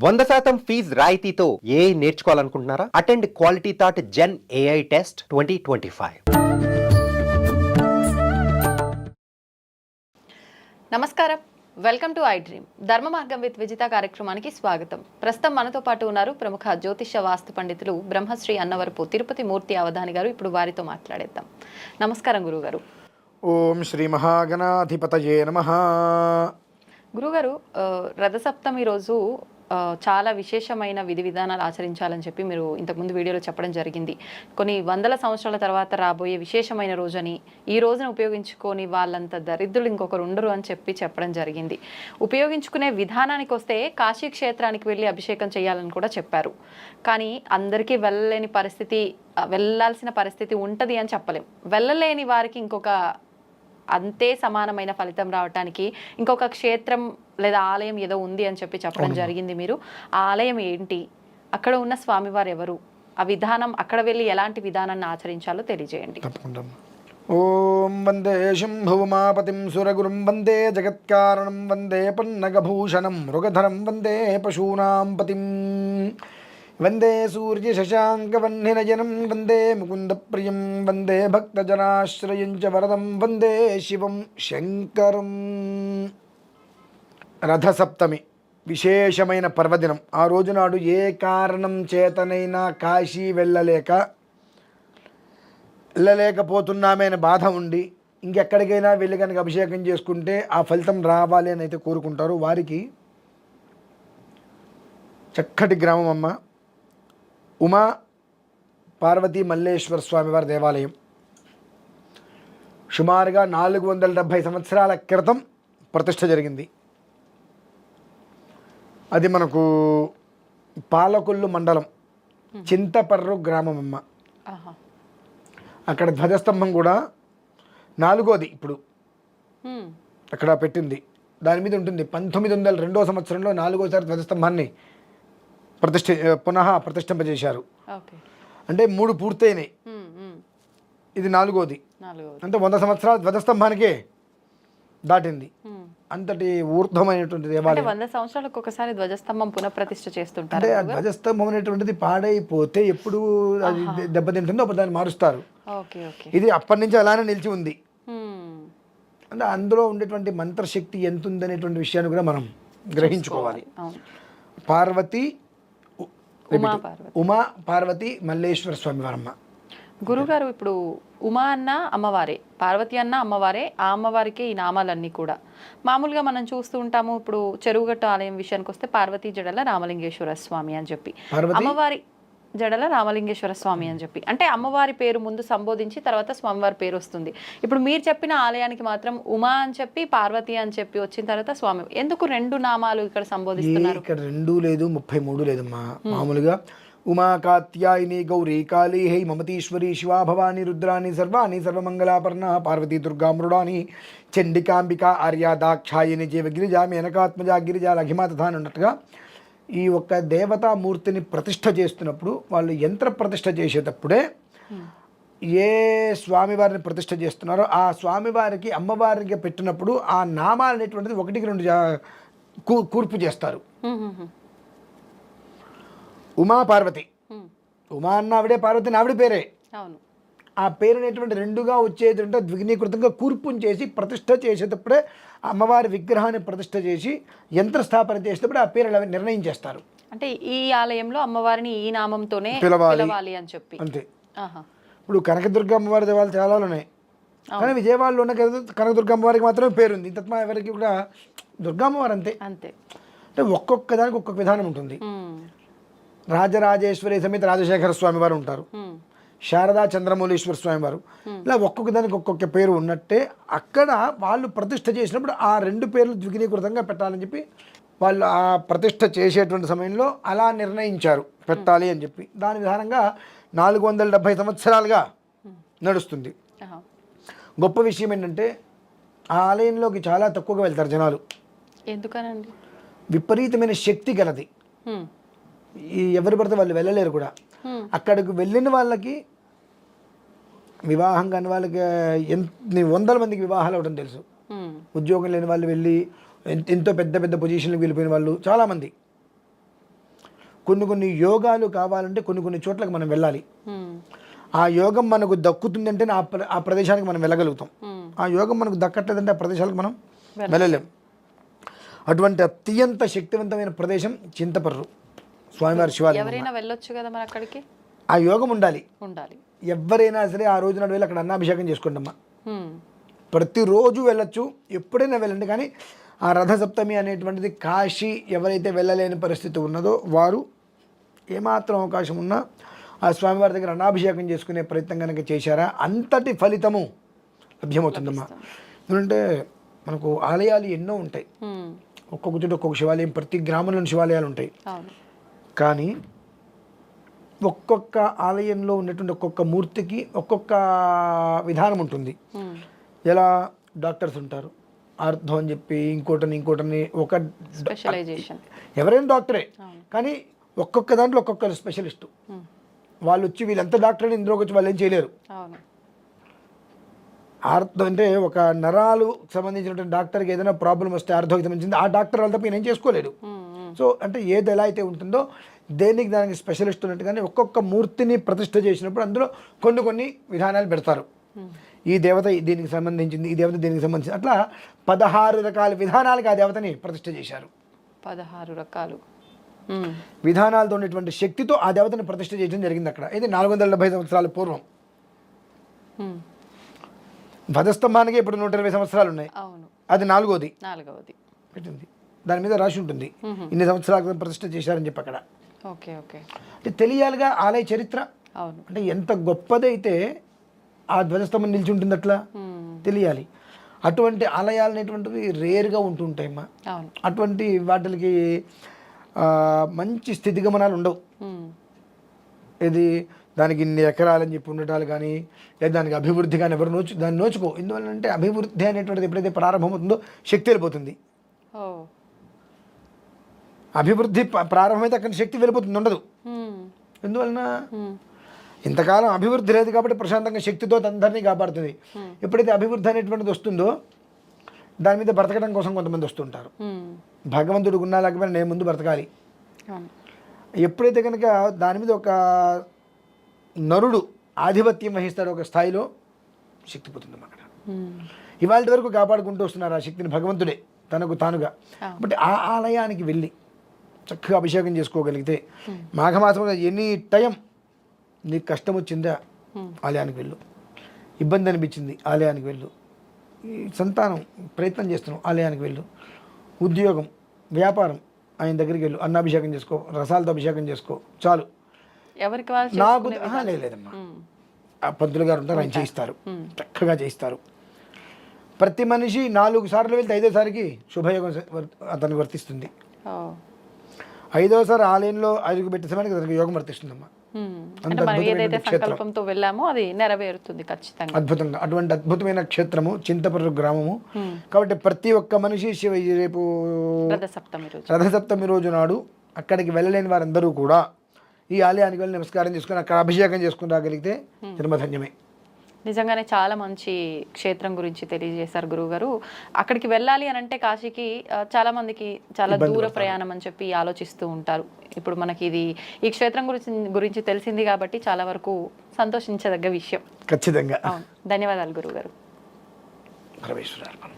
వంద శాతం ఫీజ్ రాయితీతో ఏ నేర్చుకోవాలనుకుంటున్నారా? Attend quality thought gen AI test twenty twenty five. నమస్కారం. Welcome to iDream. ధర్మ మార్గం విత్ విజిత కార్యక్రమానికి స్వాగతం. ప్రస్తుతం మనతో పాటు ఉన్నారు ప్రముఖ జ్యోతిష వాస్తు పండితులు బ్రహ్మశ్రీ అన్నవరపు తిరుపతి మూర్తి అవధాని గారు. ఇప్పుడు వారితో మాట్లాడేద్దాం. నమస్కారం గురుగారు. ఓం శ్రీ మహాగణాధిపతయే నమ. గురుగారు రథసప్తమి రోజు చాలా విశేషమైన విధి విధానాలు ఆచరించాలని చెప్పి మీరు ఇంతకుముందు వీడియోలో చెప్పడం జరిగింది. కొన్ని వందల సంవత్సరాల తర్వాత రాబోయే విశేషమైన రోజని ఈ రోజున ఉపయోగించుకొని వాళ్ళంత దరిద్రులు ఇంకొకరు ఉండరు అని చెప్పి చెప్పడం జరిగింది. ఉపయోగించుకునే విధానానికి వస్తే కాశీ క్షేత్రానికి వెళ్ళి అభిషేకం చేయాలని కూడా చెప్పారు. కానీ అందరికీ వెళ్ళలేని పరిస్థితి వెళ్ళాల్సిన పరిస్థితి ఉంటుంది అని చెప్పలేం. వెళ్ళలేని వారికి ఇంకొక అంతే సమానమైన ఫలితం రావటానికి ఇంకొక క్షేత్రం లేదా ఆలయం ఏదో ఉంది అని చెప్పి చెప్పడం జరిగింది మీరు. ఆ ఆలయం ఏంటి? అక్కడ ఉన్న స్వామివారు ఎవరు? ఆ విధానం అక్కడ వెళ్ళి ఎలాంటి విధానాన్ని ఆచరించాలో తెలియజేయండి. తప్పకుండా ఓం వందే శంభుమాపతిం సురగురుం వందే జగత్కారణం వందే పన్నగభూషణం మృగధరం వందే పశూనాం పతిం వందే సూర్యశశాంకవన్నినయనం వందే ముకుందప్రియం వందే భక్తజనాశ్రయం చ వరదం వందే శివం శంకరం రథసప్తమి విశేషమైన పర్వదినం ఆ రోజునాడు ఏ కారణం చేతనైనా కాశీ వెళ్ళలేక వెళ్ళలేకపోతున్నామే బాధ ఉండి ఇంకెక్కడికైనా వెళ్ళి కనుక అభిషేకం చేసుకుంటే ఆ ఫలితం రావాలి అని అయితే కోరుకుంటారు. వారికి చక్కటి గ్రామం అమ్మ. ఉమా పార్వతీ మల్లేశ్వర స్వామివారి దేవాలయం. సుమారుగా నాలుగు వందల డెబ్భై సంవత్సరాల క్రితం ప్రతిష్ఠ జరిగింది. అది మనకు పాలకొల్లు మండలం చింతపర్రు గ్రామం అమ్మ. అక్కడ ధ్వజస్తంభం కూడా నాలుగోది ఇప్పుడు. అక్కడ పెట్టింది. దాని మీద ఉంటుంది. పంతొమ్మిది వందల రెండో సంవత్సరంలో నాలుగోసారి ధ్వజస్తంభాన్ని ప్రతిష్ఠ పునః ప్రతిష్ఠింపజేశారు. అంటే మూడు పూర్తయినాయి. ఇది నాలుగోది. అంటే వంద సంవత్సరాల ధ్వజస్తంభానికే దాటింది. అంతటి ఊర్ధ్వమైనటువంటి అంటే దేవాలయం వంద సంవత్సరాలకు ఒకసారి ధ్వజస్తంభం పునఃప్రతిష్ఠ చేస్తుంటారు అంటే ధ్వజస్తంభం అనేటువంటిది పాడైపోతే ఎప్పుడు అది దెబ్బతింటుందో అప్పుడు దాన్ని మారుస్తారు. ఇది అప్పటి నుంచి అలానే నిలిచి ఉంది. అంటే అందులో ఉండేటువంటి మంత్రశక్తి ఎంత ఉందనేటువంటి విషయాన్ని కూడా మనం గ్రహించుకోవాలి. పార్వతి ఉమా పార్వతి. ఉమా పార్వతి మల్లేశ్వర స్వామివారమ్మ గురుగారు ఇప్పుడు ఉమా అన్న అమ్మవారే పార్వతి అన్న అమ్మవారే ఆ అమ్మవారికే ఈ నామాలన్నీ కూడా. మామూలుగా మనం చూస్తూ ఉంటాము ఇప్పుడు చెరువుగట్టు ఆలయం విషయానికి వస్తే పార్వతీ జడల రామలింగేశ్వర స్వామి అని చెప్పి? అమ్మవారి జడల రామలింగేశ్వర స్వామి అని చెప్పి. అంటే అమ్మవారి పేరు ముందు సంబోధించి తర్వాత స్వామివారి పేరు వస్తుంది. ఇప్పుడు మీరు చెప్పిన ఆలయానికి మాత్రం ఉమా అని చెప్పి పార్వతి అని చెప్పి వచ్చిన తర్వాత స్వామి. ఎందుకు రెండు నామాలు ఇక్కడ సంబోధిస్తున్నారు? ఇక్కడ రెండు లేదు ముప్పై మూడు లేదమ్మా. మామూలుగా ఉమా కాత్యాయిని గౌరీ కాళీ హై మమతీశ్వరి శివా భవాని రుద్రాని సర్వాణి సర్వమంగళాపర్ణ పార్వతీ దుర్గా మృడాని చండికాంబిక ఆర్యా దాక్షాయిని జీవ గిరిజా మేనకాత్మజ గిరిజా లఘిమా తథా ఉన్నట్టుగా ఈ ఒక్క దేవతామూర్తిని ప్రతిష్ఠ చేస్తున్నప్పుడు వాళ్ళు యంత్ర ప్రతిష్ఠ చేసేటప్పుడే ఏ స్వామివారిని ప్రతిష్ఠ చేస్తున్నారో ఆ స్వామివారికి అమ్మవారికి పెట్టినప్పుడు ఆ నామాలు అనేటువంటిది ఒకటికి రెండు కూర్పు చేస్తారు. ఉమా పార్వతి. ఉమా అన్న ఆవిడే పార్వతి ఆవిడ పేరే అవును ఆ పేరు అనేటువంటి రెండుగా వచ్చేది అంటే ద్విగుణీకృతంగా కూర్పుని చేసి ప్రతిష్ఠ చేసేటప్పుడే అమ్మవారి విగ్రహాన్ని ప్రతిష్ఠ చేసి యంత్రస్థాపన చేసేటప్పుడు ఆ పేరు అలా నిర్ణయం చేస్తారు. అంటే ఈ ఆలయంలో అమ్మవారిని ఈ నామంతోనే పిలవాలి. అని చెప్పి. అంతే. ఇప్పుడు కనకదుర్గ అమ్మవారి దేవాలయాలు చాలా ఉన్నాయి. కానీ విజయవాడలో ఉన్న కనక- కనకదుర్గ అమ్మవారికి మాత్రమే పేరుంది తత్మా ఎవరికి కూడా దుర్గా అమ్మవారు అంతే. అంతే. అంటే ఒక్కొక్క దానికి ఒక్కొక్క విధానం ఉంటుంది. రాజరాజేశ్వరి సమేత రాజశేఖర స్వామి వారు ఉంటారు. శారదా చంద్రమౌళీశ్వర స్వామి వారు. ఇలా ఒక్కొక్క దానికి ఒక్కొక్క పేరు ఉన్నట్టే అక్కడ వాళ్ళు ప్రతిష్ఠ చేసినప్పుడు ఆ రెండు పేర్లు ద్విగుణీకృతంగా పెట్టాలని చెప్పి వాళ్ళు ఆ ప్రతిష్ఠ చేసేటువంటి సమయంలో అలా నిర్ణయించారు. పెట్టాలి అని చెప్పి. దాని విధానంగా నాలుగు వందల డెబ్భై సంవత్సరాలుగా నడుస్తుంది. గొప్ప విషయం ఏంటంటే ఆ ఆలయంలోకి చాలా తక్కువగా వెళ్తారు జనాలు. ఎందుకనండి? విపరీతమైన శక్తి గలది. ఎవరు పడితే వాళ్ళు వెళ్ళలేరు కూడా. అక్కడికి వెళ్ళిన వాళ్ళకి వివాహం కాని వాళ్ళకి ఎన్ని వందల మందికి వివాహాలు అవడం తెలుసు. ఉమ్, ఉద్యోగం లేని వాళ్ళు వెళ్ళి ఎంతో పెద్ద పెద్ద పొజిషన్లకు వెళ్ళిపోయిన వాళ్ళు చాలామంది. కొన్ని కొన్ని యోగాలు కావాలంటే కొన్ని కొన్ని చోట్లకు మనం వెళ్ళాలి. ఉమ్, ఆ యోగం మనకు దక్కుతుందంటే ఆ ఆ ప్రదేశానికి మనం వెళ్ళగలుగుతాం. ఆ యోగం మనకు దక్కట్లేదంటే ఆ ప్రదేశాలకు మనం వెళ్ళలేం. అటువంటి అత్యంత శక్తివంతమైన ప్రదేశం చింతపర్రు. స్వామివారి శివాలయం ఎవరైనా వెళ్ళొచ్చు కదా మరి అక్కడికి? ఆ యోగం ఉండాలి. ఉండాలి. ఎవరైనా సరే ఆ రోజు నాడు వెళ్ళి అక్కడ అన్నాభిషేకం చేసుకోండమ్మా. ఉమ్, ప్రతిరోజు వెళ్ళొచ్చు ఎప్పుడైనా వెళ్ళండి. కానీ ఆ రథసప్తమి అనేటువంటిది కాశీ ఎవరైతే వెళ్ళలేని పరిస్థితి ఉన్నదో వారు ఏమాత్రం అవకాశం ఉన్నా ఆ స్వామివారి దగ్గర అన్నాభిషేకం చేసుకునే ప్రయత్నం కనుక చేశారా అంతటి ఫలితము లభ్యమవుతుందమ్మా. ఎందుకంటే మనకు ఆలయాలు ఎన్నో ఉంటాయి. ఒక్కొక్క చోట ఒక్కొక్క శివాలయం ప్రతి గ్రామంలోని శివాలయాలు ఉంటాయి. కానీ ఒక్కొక్క ఆలయంలో ఉన్నటువంటి ఒక్కొక్క మూర్తికి ఒక్కొక్క విధానం ఉంటుంది. ఎలా? డాక్టర్స్ ఉంటారు. అర్థం అని చెప్పి ఇంకోటని ఇంకోటని ఒక స్పెషలైజేషన్. ఎవరైనా డాక్టరే. కానీ ఒక్కొక్క దాంట్లో ఒక్కొక్క స్పెషలిస్టు. వాళ్ళు వచ్చి వీళ్ళంతా డాక్టర్ అని ఇందులోకి వచ్చి వాళ్ళు ఏం చేయలేరు. ఆర్థం అంటే ఒక నరాలు సంబంధించినటువంటి డాక్టర్కి ఏదైనా ప్రాబ్లం వస్తే ఆర్థోకి సంబంధించింది ఆ డాక్టర్ వాళ్ళ తప్ప ఈయన ఏం చేసుకోలేడు. ఉమ్, ఉమ్, సో అంటే ఏది ఎలా అయితే ఉంటుందో దేనికి దానికి స్పెషలిస్ట్ ఉన్నట్టుగానే ఒక్కొక్క మూర్తిని ప్రతిష్ఠ చేసినప్పుడు అందులో కొన్ని కొన్ని విధానాలు పెడతారు. ఈ దేవత దీనికి సంబంధించింది ఈ దేవత దీనికి సంబంధించింది. అట్లా పదహారు రకాల విధానాలుగా ఆ దేవతని ప్రతిష్ఠ చేశారు. పదహారు రకాలు. విధానాలతో ఉన్నటువంటి శక్తితో ఆ దేవతని ప్రతిష్ఠ చేయడం జరిగింది అక్కడ. ఇది నాలుగు వందల డెబ్బై సంవత్సరాల పూర్వం. ఉమ్, ధ్వజస్తంభానికి ఇప్పుడు నూట ఇరవై సంవత్సరాలు ఉన్నాయి. అవును. అది నాలుగోది. నాలుగవది. పెట్టింది. దాని మీద రాసి ఉంటుంది. ఇన్ని సంవత్సరాల క్రితం ప్రతిష్ఠ చేశారని చెప్పి అక్కడ. Okay okay. అంటే తెలియాలిగా ఆలయ చరిత్ర. అంటే ఎంత గొప్పదైతే ఆ ధ్వజస్తంభం నిలిచి ఉంటుంది అట్లా తెలియాలి. అటువంటి ఆలయాలు అనేటువంటివి రేర్గా ఉంటుంటాయి అమ్మా అవును. అటువంటి వాటికి మంచి స్థితిగమనాలు ఉండవు. ఇది దానికి ఇన్ని ఎకరాలని చెప్పి ఉండటాలు కానీ లేదా దానికి అభివృద్ధి కానీ ఎవరు నోచు దాన్ని నోచుకో. ఎందువల్లంటే అభివృద్ధి అనేటువంటిది ఎప్పుడైతే ప్రారంభమవుతుందో శక్తి వెళ్ళిపోతుంది. అభివృద్ధి ప్రారంభమైతే అక్కడ శక్తి వెళ్ళిపోతుంది ఉండదు. ఎందువలన? ఇంతకాలం అభివృద్ధి లేదు కాబట్టి ప్రశాంతంగా శక్తితో అందరినీ కాపాడుతుంది. ఎప్పుడైతే అభివృద్ధి అనేటువంటిది వస్తుందో దాని మీద బ్రతకడం కోసం కొంతమంది వస్తుంటారు. భగవంతుడు ఉన్నా లేకపోయినా నేను ముందు బ్రతకాలి. ఎప్పుడైతే కనుక దాని మీద ఒక నరుడు ఆధిపత్యం వహిస్తాడో ఒక స్థాయిలో శక్తి పోతుంది అక్కడ ఇవాళ వరకు కాపాడుకుంటూ వస్తున్నారు ఆ శక్తిని భగవంతుడే తనకు తానుగా. కాబట్టి ఆ ఆలయానికి వెళ్ళి చక్కగా అభిషేకం చేసుకోగలిగితే మాఘమాసంలో ఎనీ టైం నీకు కష్టం వచ్చిందా. ఆలయానికి వెళ్ళు. ఇబ్బంది అనిపించింది? ఆలయానికి వెళ్ళు. సంతానం ప్రయత్నం చేస్తున్నావు? ఆలయానికి వెళ్ళు. ఉద్యోగం వ్యాపారం ఆయన దగ్గరికి వెళ్ళు. అన్నాభిషేకం చేసుకో రసాలతో అభిషేకం చేసుకో. చాలు. ఎవరికి నాకు లేదమ్మా. ఆ పంతులు గారు ఉంటారు ఆయన చేయిస్తారు. చక్కగా చేయిస్తారు. ప్రతి మనిషి నాలుగు సార్లు వెళ్తే ఐదోసారికి శుభయోగం అతనికి వర్తిస్తుంది. ఐదోసారి ఆలయంలో అడుగు పెట్టే సమయానికి అతనికి యోగం వర్తిస్తుందమ్మా. సంకల్పంతో వెళ్ళామో అది నెరవేరుతుంది ఖచ్చితంగా. అద్భుతంగా. అటువంటి అద్భుతమైన క్షేత్రము చింతపర్రు గ్రామము. కాబట్టి ప్రతి ఒక్క మనిషి శివ రేపు రథసప్తమి రోజు. నాడు అక్కడికి వెళ్ళలేని వారందరూ కూడా ఈ ఆలయానికి వెళ్ళి నమస్కారం చేసుకుని అక్కడ అభిషేకం చేసుకుని రాగలిగితే జన్మధన్యమే. నిజంగానే చాలా మంచి క్షేత్రం గురించి తెలియజేశారు గురువుగారు. అక్కడికి వెళ్ళాలి అని అంటే కాశీకి చాలా మందికి చాలా దూర ప్రయాణం అని చెప్పి ఆలోచిస్తూ ఉంటారు. ఇప్పుడు మనకి ఇది ఈ క్షేత్రం గురించి గురించి తెలిసింది కాబట్టి చాలా వరకు సంతోషించదగ్గ విషయం. ఖచ్చితంగా. ధన్యవాదాలు గురువుగారు. పరమేశ్వరార్పణం